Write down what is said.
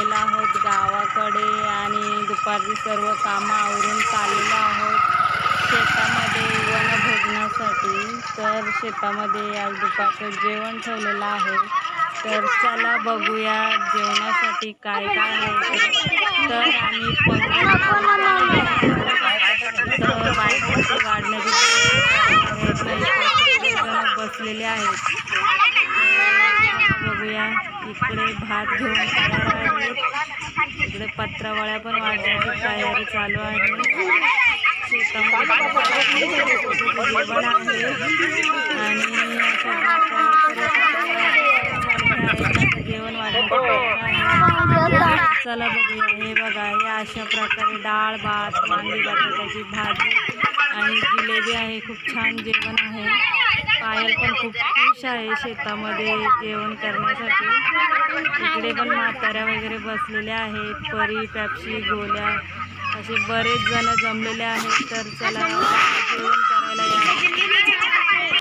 आहोत गावाकडे आणि दुपारची सर्व कामं आवरून चाललेलो आहोत शेतामध्ये वनभोजनासाठी तर शेतामध्ये आज दुपारचं जेवण ठेवलेलं आहे तर चला बघूया जेवणासाठी काय काय आहे तर आम्ही वाढण्याची बसलेले आहेत इकडे भात घेऊन तयार आहेत इकडे पत्रावळ्या पण वाढण्याची तयारी चालू आहे. शेतामध्ये जेवण आहे आणि जेवण वाढवण्याची चला बघूया. हे बघा हे अशा प्रकारे डाळ भात वांगी बटाट्याची भाजी आणि जिलेबी आहे. खूप छान जेवण आहे. पायल पण खूप खुश आहे शेतामध्ये जेवण करण्यासाठी. इकडे पण म्हाताऱ्या वगैरे बसलेल्या आहेत परी पॅप्सी गोल्या असे बरेच जण जमलेले आहेत. तर चला जेवण